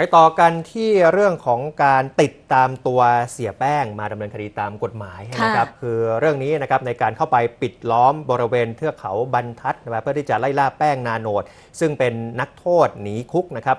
ไปต่อกันที่เรื่องของการติดตามตัวเสียแป้งมาดำเนินคดีตามกฎหมายนะครับคือเรื่องนี้นะครับในการเข้าไปปิดล้อมบริเวณเทือกเขาบรรทัดนะครับเพื่อที่จะไล่ล่าแป้งนาโนด ซึ่งเป็นนักโทษหนีคุกนะครับ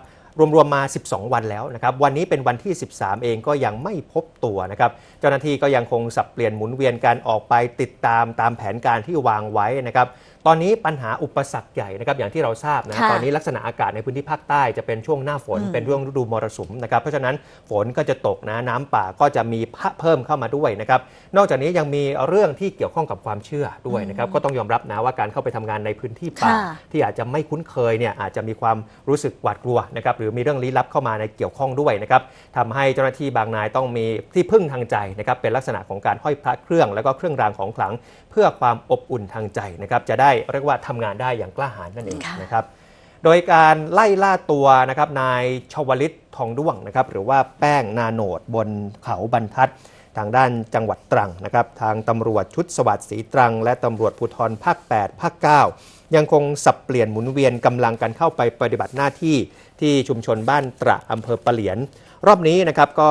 รวมๆมา 12 วันแล้วนะครับ วันนี้เป็นวันที่ 13 เองก็ยังไม่พบตัวนะครับ เจ้าหน้าที่ก็ยังคงสับเปลี่ยนหมุนเวียนการออกไปติดตามตามแผนการที่วางไว้นะครับตอนนี้ปัญหาอุปสรรคใหญ่นะครับอย่างที่เราทราบนะค่ะตอนนี้ลักษณะอากาศในพื้นที่ภาคใต้จะเป็นช่วงหน้าฝนอืม เป็นเรื่องฤดูมรสุมนะครับเพราะฉะนั้นฝนก็จะตกนะน้ำป่าก็จะมีเพิ่มเข้ามาด้วยนะครับนอกจากนี้ยังมีเรื่องที่เกี่ยวข้องกับความเชื่อด้วยนะครับก็ต้องยอมรับนะว่าการเข้าไปทำงานในพื้นที่ป่า ค่ะ ที่อาจจะไม่คุ้นเคยเนี่ยอาจจะมีความรู้สึกหวาดกลัวนะครับหรือมีเรื่องลี้ลับเข้ามาในเกี่ยวข้องด้วยนะครับทำให้เจ้าหน้าที่บางนายต้องมีที่พึ่งทางใจนะครับเป็นลักษณะของการห้อยพระเครื่อง แล้วก็เครื่องรางของขลัง เพื่อความอบอุ่นทางใจนะครับจะได้เรียกว่าทำงานได้อย่างกล้าหาญนั่นเองค่ะนะครับ โดยการไล่ล่าตัวนะครับนายชวลิตทองด้วงนะครับหรือว่าแป้งนาโนดบนเขาบรรทัดทางด้านจังหวัดตรังนะครับทางตำรวจชุดสวัสดิ์ศรีตรัง และตำรวจภูธรภาค 8 ภาค 9 ยังคงสับเปลี่ยนหมุนเวียนกำลังกันเข้าไปปฏิบัติหน้าที่ที่ชุมชนบ้านตระอำเภอปะเหลียน รอบนี้นะครับก็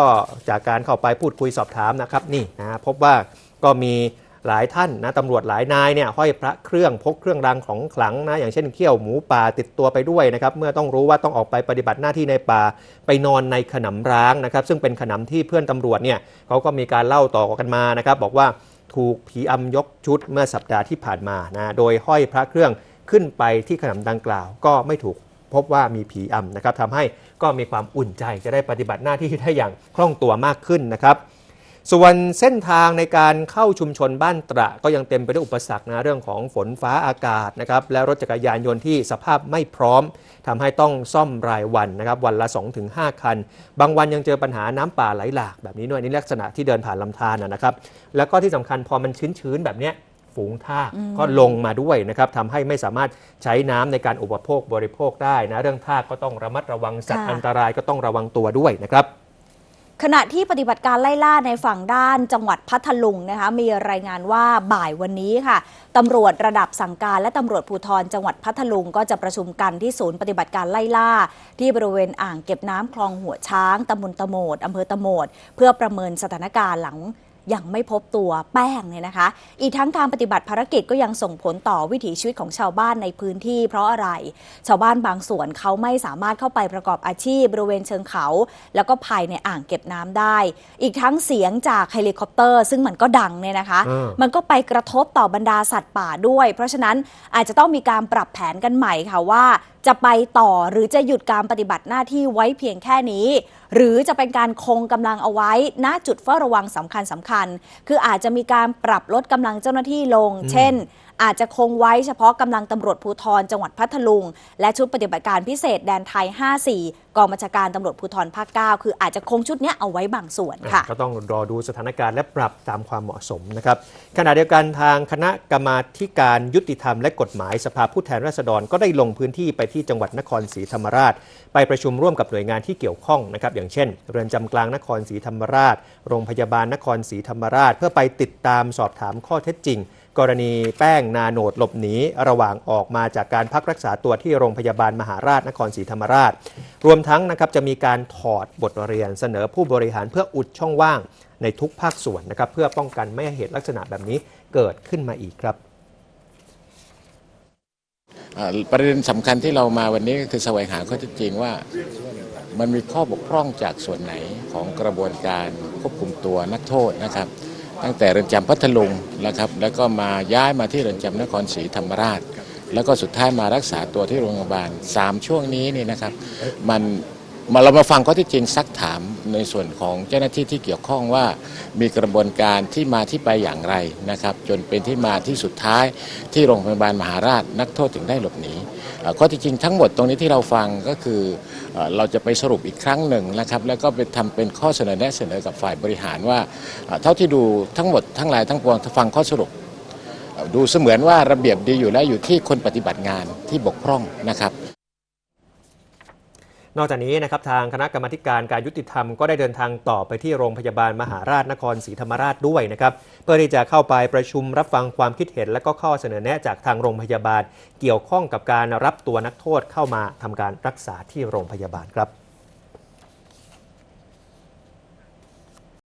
จากการเข้าไปพูดคุยสอบถามนะครับนี่นะพบว่าก็มี หลายท่านนะตำรวจหลายนายเนี่ยห้อยพระเครื่องพกเครื่องรางของขลังนะอย่างเช่นเขี้ยวหมูป่าติดตัวไปด้วยนะครับเมื่อต้องรู้ว่าต้องออกไปปฏิบัติหน้าที่ในป่าไปนอนในขนำร้างนะครับ ซึ่งเป็นขนำที่เพื่อนตำรวจเนี่ยเขาก็มีการเล่าต่อกันมานะครับ บอกว่าถูกผีอำยกชุดเมื่อสัปดาห์ที่ผ่านมานะโดยห้อยพระเครื่องขึ้นไปที่ขนำดังกล่าว ก็ไม่ถูกพบว่ามีผีอำนะครับทำให้ก็มีความอุ่นใจจะได้ปฏิบัติหน้าที่ได้อย่างคล่องตัวมากขึ้นนะครับ ส่วนเส้นทางในการเข้าชุมชนบ้านตระก็ยังเต็มไปด้วยอุปสรรคนะเรื่องของฝนฟ้าอากาศนะครับและรถจักรยานยนต์ที่สภาพไม่พร้อมทำให้ต้องซ่อมรายวันนะครับวันละ 2-5 คัน บางวันยังเจอปัญหาน้ำป่าไหลหลากแบบนี้ด้วยนี่ลักษณะที่เดินผ่านลำธารนะนะครับ แล้วก็ที่สำคัญพอมันชื้นๆแบบเนี้ยฝูงทากก็ลงมาด้วยนะครับทำให้ไม่สามารถใช้น้ำในการอุปโภคบริโภคได้นะเรื่องทากก็ต้องระมัดระวังสัตว์ค่ะอันตรายก็ต้องระวังตัวด้วยนะครับ ขณะที่ปฏิบัติการไล่ล่าในฝั่งด้านจังหวัดพัทลุงนะคะมีรายงานว่าบ่ายวันนี้ค่ะตำรวจระดับสั่งการและตำรวจภูธรจังหวัดพัทลุงก็จะประชุมกันที่ศูนย์ปฏิบัติการไล่ล่า ที่บริเวณอ่างเก็บน้ำคลองหัวช้างตำบลตะโมดอำเภอตะโมด เพื่อประเมินสถานการณ์หลัง ยังไม่พบตัวแป้งเนี่ยนะคะ อีกทั้งการปฏิบัติภารกิจก็ยังส่งผลต่อวิถีชีวิตของชาวบ้านในพื้นที่ เพราะอะไร ชาวบ้านบางส่วนเขาไม่สามารถเข้าไปประกอบอาชีพบริเวณเชิงเขา แล้วก็ภายในอ่างเก็บน้ำได้ อีกทั้งเสียงจากเฮลิคอปเตอร์ ซึ่งมันก็ดังเนี่ยนะคะอืมมันก็ไปกระทบต่อบรรดาสัตว์ป่าด้วย เพราะฉะนั้นอาจจะต้องมีการปรับแผนกันใหม่ค่ะว่า จะไปต่อหรือจะหยุดการปฏิบัติหน้าที่ไว้เพียงแค่นี้ หรือจะเป็นการคงกำลังเอาไว้ณจุดเฝ้าระวังสำคัญสำคัญ คืออาจจะมีการปรับลดกำลังเจ้าหน้าที่ลง เช่น อาจจะคงไว้เฉพาะกำลังตำรวจภูธรจังหวัดพัทลุง และชุดปฏิบัติการพิเศษแดนไทย 54 กองบัญชาการตำรวจภูธรภาค 9 คืออาจจะคงชุดเนี้ยเอาไว้บางส่วนค่ะ ก็ต้องรอดูสถานการณ์และปรับตามความเหมาะสมนะครับ ขณะเดียวกันทางคณะกรรมาธิการยุติธรรมและกฎหมายสภาผู้แทนราษฎรก็ได้ลงพื้นที่ไปที่จังหวัดนครศรีธรรมราช ไปประชุมร่วมกับหน่วยงานที่เกี่ยวข้องนะครับอย่างเช่น เรือนจำกลางนครศรีธรรมราช โรงพยาบาลนครศรีธรรมราช เพื่อไปติดตามสอบถามข้อเท็จจริง กรณีแป้งนาโนดหลบหนีระหว่างออกมาจากการพักรักษาตัวที่โรงพยาบาลมหาราชนครศรีธรรมราช รวมทั้งนะครับจะมีการถอดบทเรียนเสนอผู้บริหารเพื่ออุดช่องว่างในทุกภาคส่วนนะครับเพื่อป้องกันไม่ให้เหตุลักษณะแบบนี้เกิดขึ้นมาอีกครับประเด็นสำคัญที่เรามาวันนี้ก็คือแสวงหาข้อเท็จจริงว่ามันมีข้อบกพร่องจากส่วนไหนของกระบวนการควบคุมตัวนักโทษนะครับ ตั้งแต่เรือนจำพัทลุงนะครับแล้วก็มาย้ายมาที่เรือนจำนครศรีธรรมราช แล้วก็สุดท้ายมารักษาตัวที่โรงพยาบาลสามช่วงนี้นี่นะครับมันมาเรามาฟังข้อท็จจริงซักถามในส่วนของเจ้าหน้าที่ที่เกี่ยวข้องว่า มีกระบวนการที่มาที่ไปอย่างไรนะครับ จนเป็นที่มาที่สุดท้ายที่โรงพยาบาลมหาราชนักโทษถึงได้หลบหนี ข้อที่จริงทั้งหมดตรงนี้ที่เราฟังก็คือเราจะไปสรุปอีกครั้งหนึ่งนะครับ แล้วก็ไปทำเป็นข้อเสนอแนะเสนอกับฝ่ายบริหารว่า เท่าที่ดูทั้งหมดทั้งหลายทั้งปวงฟังข้อสรุป ดูเสมือนว่าระเบียบดีอยู่แล้วอยู่ที่คนปฏิบัติงานที่บกพร่องนะครับ นอกจากนี้นะครับทางคณะกรรมาการการยุติธรรมก็ได้เดินทางต่อไปที่โรงพยาบาลมหาราชนครศรีธรรมราชด้วยนะครับเพื่อที่จะเข้าไปประชุมรับฟังความคิดเห็น และก็ข้อเสนอแนะจากทางโรงพยาบาล เกี่ยวข้องกับการรับตัวนักโทษเข้ามาทำการรักษาที่โรงพยาบาลครับ